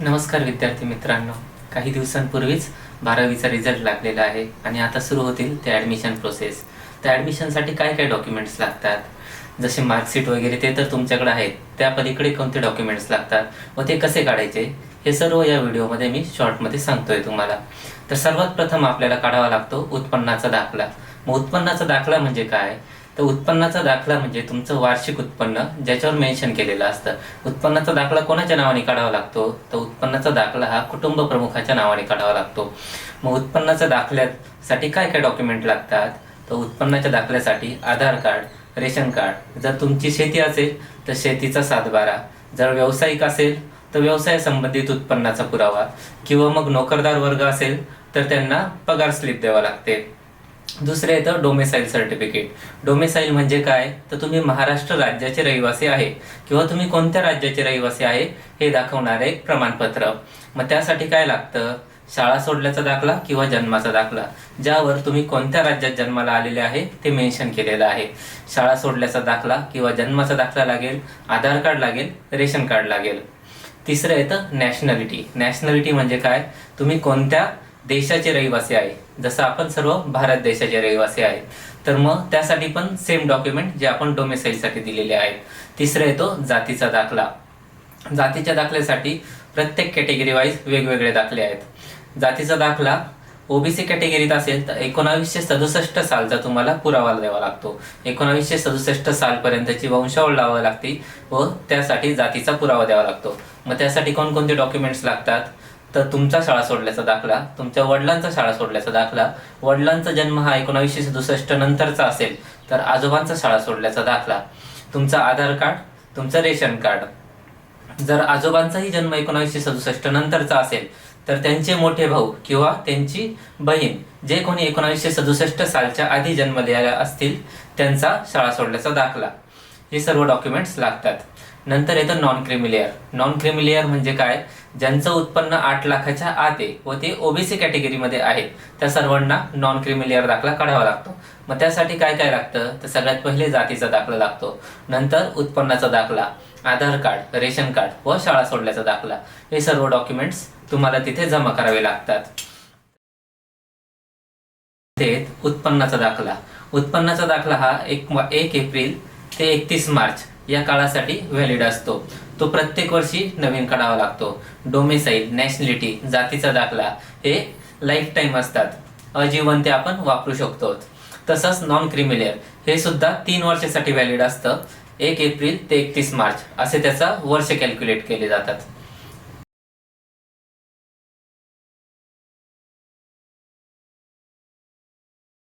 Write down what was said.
नमस्कार विद्यार्थी मित्रांनो. काही दिवसांपूर्वीच बारावीचा रिझल्ट लागलेला आहे आणि आता सुरू होतील ते ॲडमिशन प्रोसेस त्या ॲडमिशनसाठी काय काय डॉक्युमेंट्स लागतात? जसे मार्कशीट वगैरे ते तर तुमच्याकडे आहेत. त्या पलीकडे कोणते डॉक्युमेंट्स लागतात व ते कसे काढायचे? हे सर्व या व्हिडिओमध्ये मी शॉर्टमध्ये सांगतोय तुम्हाला. तर सर्वात प्रथम आपल्याला काढावा लागतो उत्पन्नाचा दाखला. मग उत्पन्नाचा दाखला म्हणजे काय? तर उत्पन्नाचा दाखला म्हणजे तुमचं वार्षिक उत्पन्न ज्याच्यावर मेन्शन केलेलं असतं. उत्पन्नाचा दाखला कोणाच्या नावाने काढावा लागतो? तर उत्पन्नाचा दाखला हा कुटुंब प्रमुखाच्या नावाने काढावा लागतो. मग उत्पन्नाच्या दाखल्यासाठी काय काय डॉक्युमेंट लागतात? तर उत्पन्नाच्या दाखल्यासाठी आधार कार्ड रेशन कार्ड. जर तुमची शेती असेल तर शेतीचा सातबारा. जर व्यावसायिक असेल तर व्यवसाय संबंधित उत्पन्नाचा पुरावा. किंवा मग नोकरदार वर्ग असेल तर त्यांना पगार स्लिप द्यावा लागते. दुसरे येतं डोमेसाईल सर्टिफिकेट डोमेसाईल म्हणजे काय? तर तुम्ही महाराष्ट्र राज्याचे रहिवासी आहे किंवा तुम्ही कोणत्या राज्याचे रहिवासी आहे हे दाखवणारे एक प्रमाणपत्र. मग त्यासाठी काय लागतं? शाळा सोडल्याचा दाखला किंवा जन्माचा दाखला ज्यावर तुम्ही कोणत्या राज्यात जन्माला आलेले आहे ते मेन्शन केलेलं आहे. शाळा सोडल्याचा दाखला किंवा जन्माचा दाखला लागेल आधार कार्ड लागेल रेशन कार्ड लागेल. तिसरं येतं नॅशनॅलिटी नॅशनॅलिटी म्हणजे काय? तुम्ही कोणत्या देशाचे रहिवासी आहे. जसं आपण सर्व भारत देशाचे रहिवासी आहे तर मग त्यासाठी पण सेम डॉक्युमेंट जे आपण डोमेसाईलसाठी दिलेले आहेत. तिसरं येतो जातीचा दाखला. जातीच्या दाखल्यासाठी प्रत्येक कॅटेगरी वाईज वेगवेगळे दाखले आहेत. जातीचा दाखला ओबीसी कॅटेगरीत असेल तर एकोणावीसशे सदुसष्ट सालचा तुम्हाला पुरावा द्यावा लागतो. एकोणावीसशे सदुसष्ट सालपर्यंतची वंशावळ लावावी लागते व त्यासाठी जातीचा पुरावा द्यावा लागतो. मग त्यासाठी कोणकोणते डॉक्युमेंट्स लागतात? तर तुमचा शाळा सोडल्याचा दाखला तुमच्या वडिलांचा शाळा सोडल्याचा दाखला. वडिलांचा जन्म हा एकोणावीसशे सदुसष्ट नंतरचा असेल तर आजोबांचा शाळा सोडल्याचा दाखला. तुमचा आधार कार्ड तुमचं रेशन कार्ड. जर आजोबांचाही जन्म एकोणावीसशे सदुसष्ट नंतरचा असेल तर त्यांचे मोठे भाऊ किंवा त्यांची बहीण जे कोणी एकोणावीसशे सदुसष्ट सालच्या आधी जन्मलेल्या असतील त्यांचा शाळा सोडल्याचा दाखला. हे सर्व डॉक्युमेंट्स लागतात. नंतर येतं नॉन क्रिमिलेअर नॉन क्रिमिलेअर म्हणजे काय? ज्यांचं उत्पन्न आठ लाखाच्या आत आहे व ते ओबीसी कॅटेगरीमध्ये आहेत. त्या सर्वांना नॉन क्रिमिलेअर दाखला काढावा लागतो. मग त्यासाठी काय काय लागतं? तर सगळ्यात पहिले जातीचा दाखला लागतो. नंतर उत्पन्नाचा दाखला आधार कार्ड रेशन कार्ड व शाळा सोडल्याचा दाखला. हे सर्व डॉक्युमेंट्स तुम्हाला तिथे जमा करावे लागतात. उत्पन्नाचा दाखला. उत्पन्नाचा दाखला हा एक एक एप्रिल ते एकतीस मार्च या काळासाठी व्हॅलिड असतो. तो प्रत्येक वर्षी नवीन काढावा लागतो. डोमेसाईल नॅशनॅलिटी जातीचा दाखला हे लाईफ टाईम असतात. अजीवन ते आपण वापरू शकतो. तसंच नॉन क्रिमिलियर हे सुद्धा तीन वर्षासाठी व्हॅलिड असतं. एक एप्रिल ते एकतीस मार्च असे त्याचा वर्ष कॅल्क्युलेट केले जातात.